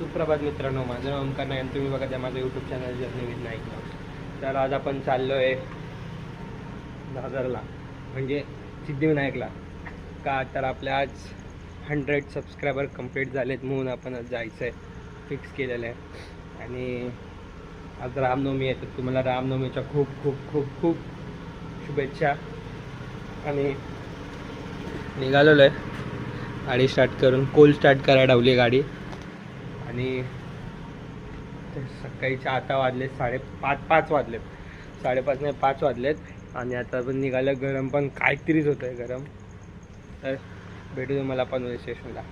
सुप्रभात मित्रांनो माझं नाव ओमकार नाही आणि तुम्ही बघा त्या माझं यूट्यूब चॅनल जर नवीन नाईक तर आज आपण चाललो आहे दादरला म्हणजे सिद्धिविनायकला. का तर आपल्या आज हंड्रेड सबस्क्रायबर कंप्लीट झालेत म्हणून आपण आज जायचं आहे फिक्स केलेलं आहे. आणि आज रामनवमी आहे तर तुम्हाला रामनवमीच्या खूप खूप खूप खूप शुभेच्छा. आणि निघालेलो आहे गाडी स्टार्ट करून कोल स्टार्ट करायला लावली गाडी. आणि ते सकाळीच्या आता वाजलेत साडेपाच पाच वाजलेत. साडेपाच नाही पाच वाजलेत. आणि आता पण निघालं गरम पण काहीतरीच होतं आहे गरम. तर भेटू तुम्हाला पनवेल स्टेशनला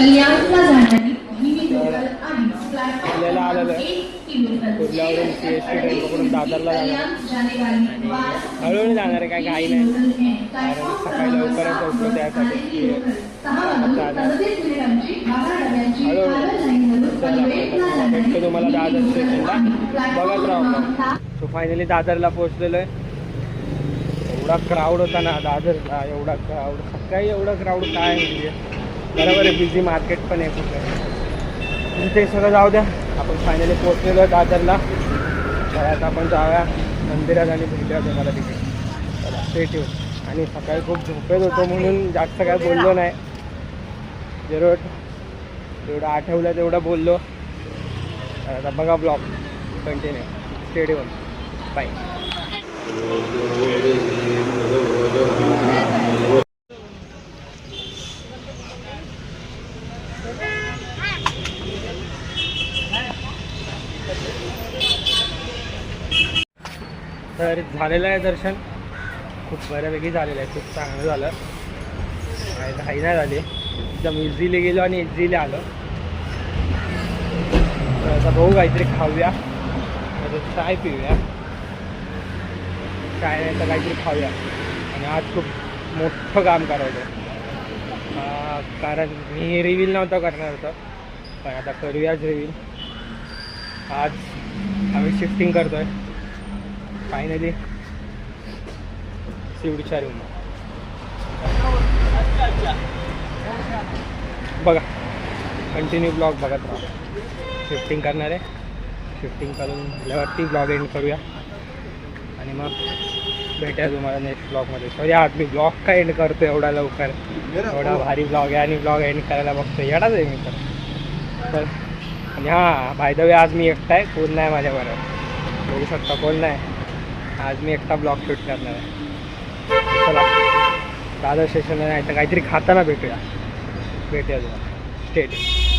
कल्याणला जाणारी पहिली लोकल आणि CST train पकडून दादरला जाणार. हळूहळू जाणार आहे काय घाई नाही. कारण सकाळी त्यासाठी भेटतो तुम्हाला दादर स्टेशनला बघत राहू सो फायनली दादरला पोहोचलेलो आहे. एवढा क्राऊड होता ना दादरला. एवढा क्राऊड सकाळी एवढा क्राऊड काय म्हणजे बरोबर आहे बिझी मार्केट पण आहे कुठे. ते सगळं जाऊ द्या. आपण फायनली पोहोचलेलो आहे दादरला. तर आता आपण जाऊया मंदिरात आणि भेटूया तुम्हाला तिथे. चला ते ठेवू आणि सकाळी खूप झोपेत होतो म्हणून जास्त काय बोललो नाही. जेवढ जेवढं आठवलं तेवढं बोललो. तर आता बघा ब्लॉग कंटिन्यू स्टेडियम बाय तर झालेलं आहे दर्शन. खूप बऱ्यापैकी झालेलं आहे. खूप चांगलं झालं. काय घाई नाही झाली. एकदम इझिली गेलो आणि इझिली आलो. तर आता भाऊ काहीतरी खाऊया. चाय पिऊया. चाय नाही तर काहीतरी खाऊया. आणि आज खूप मोठं काम करायचं कारण मी रिव्हील नव्हतं करणार होतं. पण आता करूयाच रिव्हील आज आम्ही शिफ्टिंग करतो आहे फायनली शिवडीच्या रूम बघा कंटिन्यू ब्लॉग बघत राहा. शिफ्टिंग करणार आहे. शिफ्टिंग करून झाल्यावरती ब्लॉग एंड करूया. आणि मग भेटूया तुम्हाला नेक्स्ट ब्लॉगमध्ये सॉरी आज मी ब्लॉग का एंड करतो एवढा लवकर? एवढा भारी ब्लॉग आहे आणि ब्लॉग एंड करायला बघतो येडाच आहे मी तर आणि हां बाय द वे आज मी एकटा आहे. कोण नाही माझ्याबरोबर. बघू शकता कोण नाही. आज मी एकटा ब्लॉग शूट करणार आहे. चला. दादर स्टेशनला नाही तर काहीतरी खाताना भेटूया. भेटूया तुम्हाला. स्टेट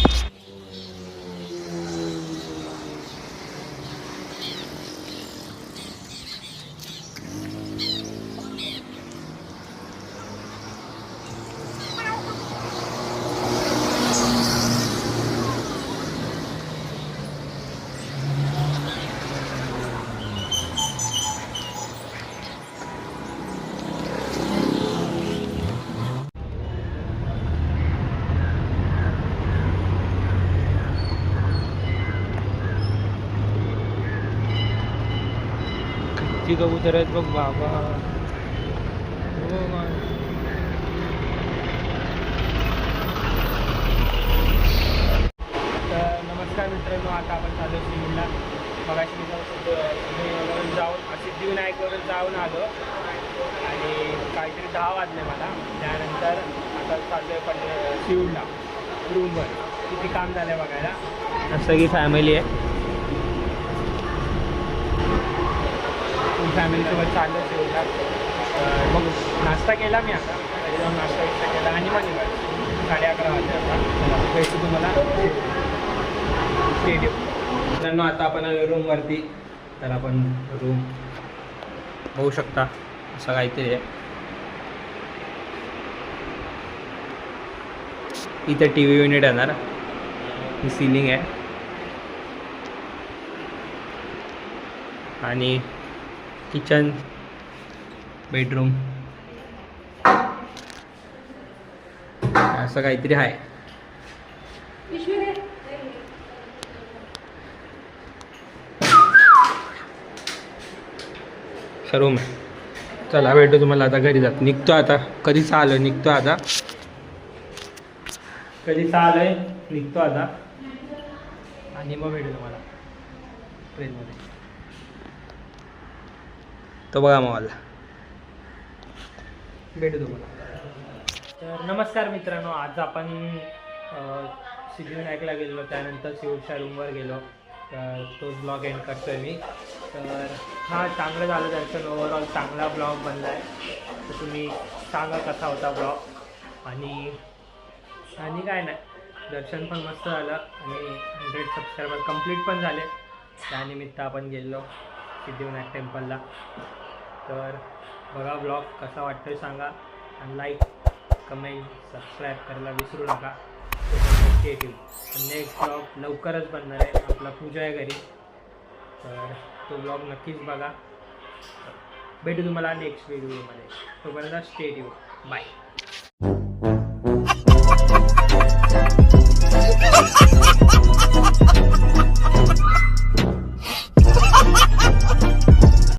कबूतर आहेत बघ बाबा. हो तर नमस्कार मित्रांनो आता आपण चालू सिविलला मगाशी मी जाऊन सिद्धिविनायकवरून जाऊन सिद्धिविनायकवरून जाऊन आलो. आणि काहीतरी दहा वाजले मला. त्यानंतर आता चाललो आहे पण शिवला रूमवर. किती काम झालं आहे बघायला? सगळी फॅमिली आहे. फॅमिलीसोबत चाललं शिवला मग नाश्ता केला मी आता. जाऊन नाश्ता बिस्टा केला आणि मग निघालो. साडे अकरा वाजले आता. भेटू तुम्हाला. स्टेडियम मित्रांनो आता आपण रूमवरती तर आपण रूम होऊ शकता. असं काहीतरी आहे. इथं टी व्ही युनिट येणार ही सिलिंग आहे. आणि किचन बेडरूम. असं काहीतरी आहे. रूम आहे. चला भेटू तुम्हाला आता घरी जात. निघतो आता. कधीच आलो निघतो आता. कधीच आलोय निघतो आता. आणि मग भेटू तुम्हाला. ट्रेनमध्ये तो बघा मग. मला भेटू तुम्हाला. तर नमस्कार मित्रांनो आज आपण सिद्धिविनायकला गेलो त्यानंतर शिवच्या रूमवर गेलो. तर तोच ब्लॉग एंड करतोय मी. तर हा चांगलं झालं दर्शन. ओव्हरऑल चांगला ब्लॉग बनला आहे तर तुम्ही सांगा कसा होता ब्लॉग आणि आणि काय नाही. दर्शन पण मस्त झालं. आणि हंड्रेड सबस्क्रायबर कंप्लीट पण झाले. त्यानिमित्त आपण गेलो सिद्धिविनायक टेम्पलला तर बघा ब्लॉग कसा वाटतोय सांगा. आणि लाईक कमेंट सबस्क्राईब करायला विसरू नका. नेक्स्ट ब्लॉग लवकरच बनणार आहे. आपला पूजा आहे घरी. तर तो ब्लॉग नक्कीच बघा. भेटू तुम्हाला नेक्स्ट व्हिडिओमध्ये तोपर्यंत स्टेट येऊ बाय